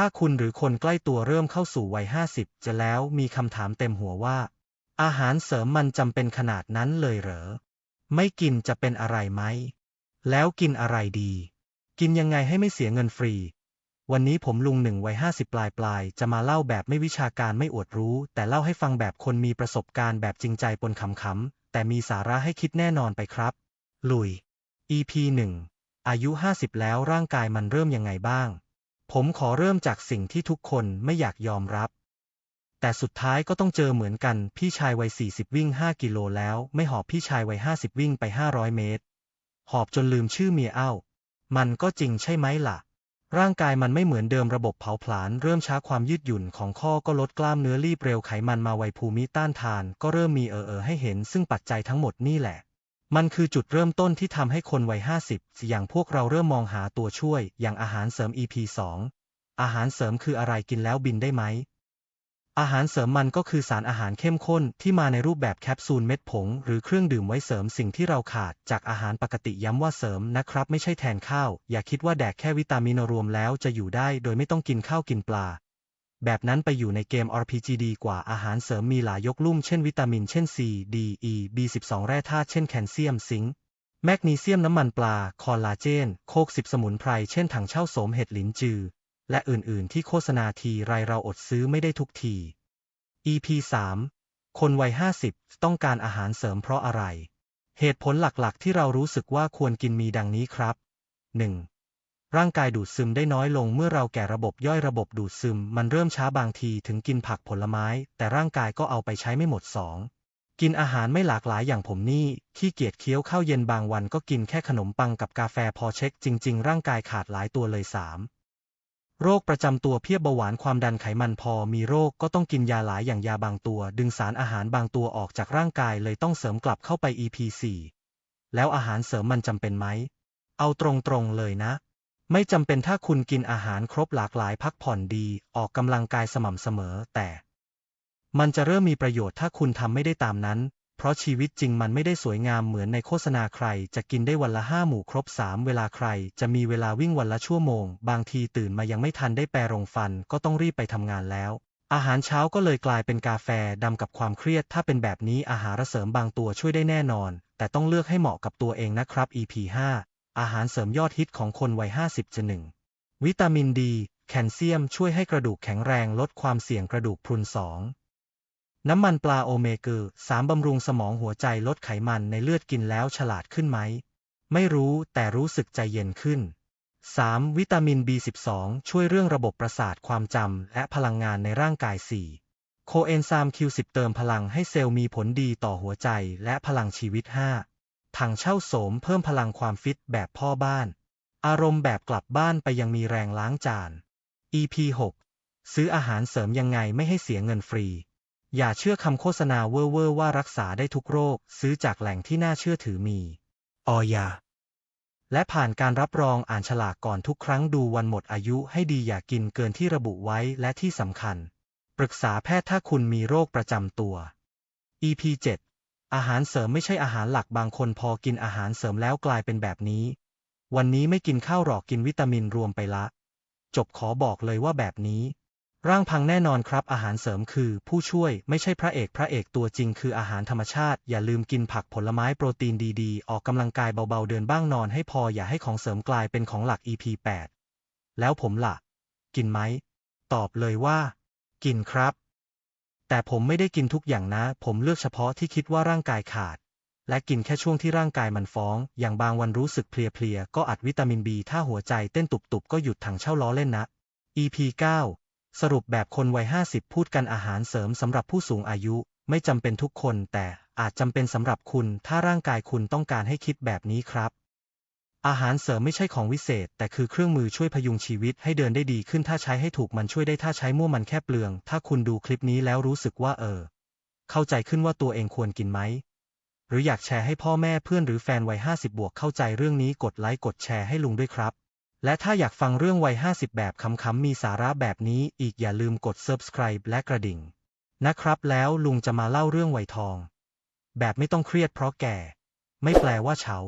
ถ้าคุณหรือคนใกล้ตัวเริ่มเข้าสู่วัย 50 จะแล้วมีคำถามเต็มหัวว่า อาหารเสริมมันจำเป็นขนาดนั้นเลยเหรอ ไม่กินจะเป็นอะไรไหม แล้วกินอะไรดี กินยังไงให้ไม่เสียเงินฟรี วันนี้ผมลุงหนึ่งวัยห้าสิบปลายปลายๆจะมาเล่าแบบไม่วิชาการไม่อวดรู้ แต่เล่าให้ฟังแบบคนมีประสบการณ์แบบจริงใจปนขำๆแต่มีสาระให้คิดแน่นอนไปครับ ลุย EP 1อายุ 50 แล้วร่างกายมันเริ่มยังไงบ้าง ผมขอเริ่มจากสิ่งที่ทุกคนไม่อยากยอมรับ แต่สุดท้ายก็ต้องเจอเหมือนกันพี่ชายวัย 40 วิ่ง 5 กิโลแล้ว ไม่หอบพี่ชายวัย 50 วิ่งไป 500 เมตร หอบจนลืมชื่อเมียเอ้า มันก็จริงใช่ไหมล่ะ ร่างกายมันไม่เหมือนเดิมระบบเผาผลาญเริ่มช้าความยืดหยุ่นของข้อก็ลดกล้ามเนื้อรีบเร็วไขมันมาไวภูมิต้านทาน ก็เริ่มมีเออเออให้เห็นซึ่งปัจจัยทั้งหมดนี่แหละ มันคือจุดเริ่มต้นที่ทำให้คนวัย 50 อย่างพวกเราเริ่มมองหาตัวช่วย อย่างอาหารเสริม EP 2 อาหารเสริมคืออะไรกินแล้วบินได้ไหม อาหารเสริมมันก็คือสารอาหารเข้มข้นที่มาในรูปแบบแคปซูลเม็ดผง หรือเครื่องดื่มไว้เสริมสิ่งที่เราขาดจากอาหารปกติย้ำว่าเสริมนะครับ ไม่ใช่แทนข้าว อย่าคิดว่าแดกแค่วิตามินรวมแล้วจะอยู่ได้ โดยไม่ต้องกินข้าวกินปลา แบบนั้นไปอยู่ในเกม RPG ดีกว่าอาหารเสริมมีหลายยกลุ่มเช่นวิตามินเช่น C D E B12 แร่ธาตุเช่นแคลเซียมซิงค์แมกนีเซียมน้ำมันปลา คอลลาเจน โคกสิบสมุนไพร เช่นถังเช่าโสมเห็ดหลินจือ และอื่นๆ ที่โฆษณาทีไรเราอดซื้อไม่ได้ทุกที EP 3คนวัย 50 ต้องการอาหารเสริมเพราะอะไร เหตุผลหลักๆ ที่เรารู้สึกว่าควรกินมีดังนี้ครับ 1. ร่างกายดูดซึมได้น้อยลงเมื่อเราแก่ระบบย่อยระบบดูดซึม มันเริ่มช้าบางทีถึงกินผักผลไม้ แต่ร่างกายก็เอาไปใช้ไม่หมด 2. กินอาหารไม่หลากหลายอย่างผมนี่ขี้เกียจเคี้ยวข้าวเย็นบางวันก็กินแค่ขนมปังกับกาแฟพอเช็ค จริง ๆ ร่างกายขาดหลายตัวเลย 3. โรคประจำตัวเพียบเบาหวานความดันไขมันพอมีโรคก็ต้องกินยาหลายอย่างยาบางตัว ดึงสารอาหารบางตัวออกจากร่างกายเลยต้องเสริมกลับเข้าไป EP 4 แล้วอาหารเสริมมันจำเป็นไหม เอาตรงๆเลยนะ ไม่จำเป็นถ้าคุณกินอาหารครบหลากหลายพักผ่อนดีออกกำลังกายสม่ำเสมอ แต่ มันจะเริ่มมีประโยชน์ถ้าคุณทำไม่ได้ตามนั้น เพราะชีวิตจริงมันไม่ได้สวยงามเหมือนในโฆษณาใคร จะกินได้วันละห้าหมู่ครบสามเวลาใคร จะมีเวลาวิ่งวันละชั่วโมง บางทีตื่นมายังไม่ทันได้แปรงฟัน ก็ต้องรีบไปทำงานแล้ว อาหารเช้าก็เลยกลายเป็นกาแฟดำกับความเครียด ถ้าเป็นแบบนี้อาหารเสริมบางตัวช่วยได้แน่นอน แต่ต้องเลือกให้เหมาะกับตัวเองนะครับ EP 5 อาหารเสริมยอดฮิตของคนวัย 50จะหนึ่งวิตามินดี แคลเซียมช่วยให้กระดูกแข็งแรงลดความเสี่ยงกระดูกพรุนสองน้ำมันปลาโอเมก้าสามบำรุงสมองหัวใจลดไขมันในเลือดกินแล้วฉลาดขึ้นไหม ไม่รู้แต่รู้สึกใจเย็นขึ้น 3. วิตามิน B12 ช่วยเรื่องระบบประสาทความจำและพลังงานในร่างกาย 4. โคเอนไซม์ Q10 เติมพลังให้เซลล์มีผลดีต่อหัวใจและพลังชีวิต 5. ถังเช่าโสมเพิ่มพลังความฟิตแบบพ่อบ้าน อารมณ์แบบกลับบ้านไปยังมีแรงล้างจาน EP 6 ซื้ออาหารเสริมยังไงไม่ให้เสียเงินฟรี อย่าเชื่อคำโฆษณาเว่อร์ว่ารักษาได้ทุกโรค ซื้อจากแหล่งที่น่าเชื่อถือมี ออยา และผ่านการรับรองอ่านฉลากก่อนทุกครั้งดูวันหมดอายุให้ดีอย่ากินเกินที่ระบุไว้และที่สำคัญ ปรึกษาแพทย์ถ้าคุณมีโรคประจำตัว EP 7 อาหารเสริมไม่ใช่อาหารหลักบางคนพอกินอาหารเสริมแล้วกลายเป็นแบบนี้ วันนี้ไม่กินข้าวหรอกกินวิตามินรวมไปละ จบขอบอกเลยว่าแบบนี้ ร่างพังแน่นอนครับอาหารเสริมคือผู้ช่วยไม่ใช่พระเอกพระเอกตัวจริงคืออาหารธรรมชาติ อย่าลืมกินผักผลไม้โปรตีนดีๆ ออกกำลังกายเบาๆเดินบ้างนอนให้พออย่าให้ของเสริมกลายเป็นของหลัก EP 8แล้วผมล่ะ กินไหม ตอบเลยว่า กินครับ แต่ผมไม่ได้กินทุกอย่างนะ ผมเลือกเฉพาะที่คิดว่าร่างกายขาด และกินแค่ช่วงที่ร่างกายมันฟ้อง อย่างบางวันรู้สึกเพลียๆ ก็อัดวิตามินบีถ้าหัวใจเต้นตุบๆ ก็หยุดถังเช่าล้อเล่นนะ EP 9 สรุปแบบคนวัย 50 พูดกันอาหารเสริมสำหรับผู้สูงอายุ ไม่จำเป็นทุกคน แต่อาจจำเป็นสำหรับคุณ ถ้าร่างกายคุณต้องการให้คิดแบบนี้ครับ อาหารเสริมไม่ใช่ของวิเศษ แต่คือเครื่องมือช่วยพยุงชีวิตให้เดินได้ดีขึ้นถ้าใช้ให้ถูกมันช่วยได้ถ้าใช้มั่วมันแค่เปลือง ถ้าคุณดูคลิปนี้แล้วรู้สึกว่าเออ เข้าใจขึ้นว่าตัวเองควรกินไหม หรืออยากแชร์ให้พ่อแม่เพื่อนหรือแฟนวัย 50 บวกเข้าใจเรื่องนี้กดไลค์กดแชร์ให้ลุงด้วยครับ และถ้าอยากฟังเรื่องวัย 50 แบบขำๆมีสาระแบบนี้อีกอย่าลืมกด subscribe และกระดิ่ง นะครับแล้วลุงจะมาเล่าเรื่องวัยทอง แบบไม่ต้องเครียดเพราะแก่ ไม่แปลว่าเฉา